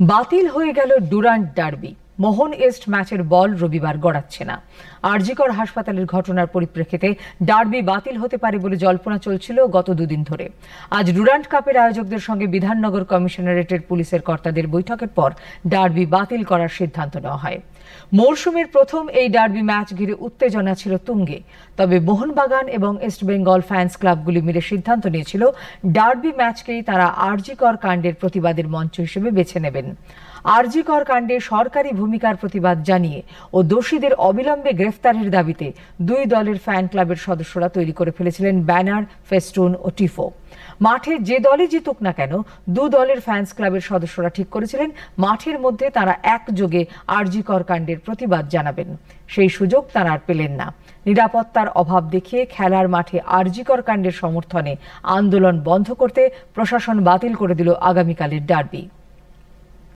বাতিল হয়ে গেল ডুরান্ট ডার্বি। মোহন ইস্ট ম্যাচের বল রবিবার গড়াচ্ছে না। আরজিকর হাসপাতালের ঘটনার পরিপ্রেক্ষিতে ডার্বি বাতিল হতে পারে বলে জল্পনা চলছিল গত দুদিন ধরে। আজ ডুরান্ট কাপের আয়োজকদের সঙ্গে বিধাননগর কমিশনারেটের পুলিশের কর্তাদের বৈঠকের পর ডার্বি বাতিল করার সিদ্ধান্ত নেওয়া হয়। মরশুমের প্রথম এই ডার্বি ম্যাচ ঘিরে উত্তেজনা ছিল তুঙ্গে। তবে মোহনবাগান এবং ইস্টবেঙ্গল ফ্যান্স ক্লাবগুলি মিলে সিদ্ধান্ত নিয়েছিল, ডার্বি ম্যাচকেই তারা আরজিকর কাণ্ডের প্রতিবাদের মঞ্চ হিসেবে বেছে নেবেন। আরজিকর কাণ্ডে সরকারি ভূমিকার প্রতিবাদ জানিয়ে ও দোষীদের অবিলম্বে গ্রেফতারের দাবিতে দুই দলের ফ্যান ক্লাবের সদস্যরা তৈরি করে ফেলেছিলেন ব্যানার, ফেস্টুন ও টিফো। মাঠে যে দলই জিতুক না কেন, দু দলের ফ্যান্স ক্লাবের সদস্যরা ঠিক করেছিলেন, মাঠের মধ্যে তারা একযোগে আরজিকর কাণ্ডের প্রতিবাদ জানাবেন। সেই সুযোগ তারা আর পেলেন না। নিরাপত্তার অভাব দেখিয়ে খেলার মাঠে আরজিকর কাণ্ডের সমর্থনে আন্দোলন বন্ধ করতে প্রশাসন বাতিল করে দিল আগামীকালের ডার্বি।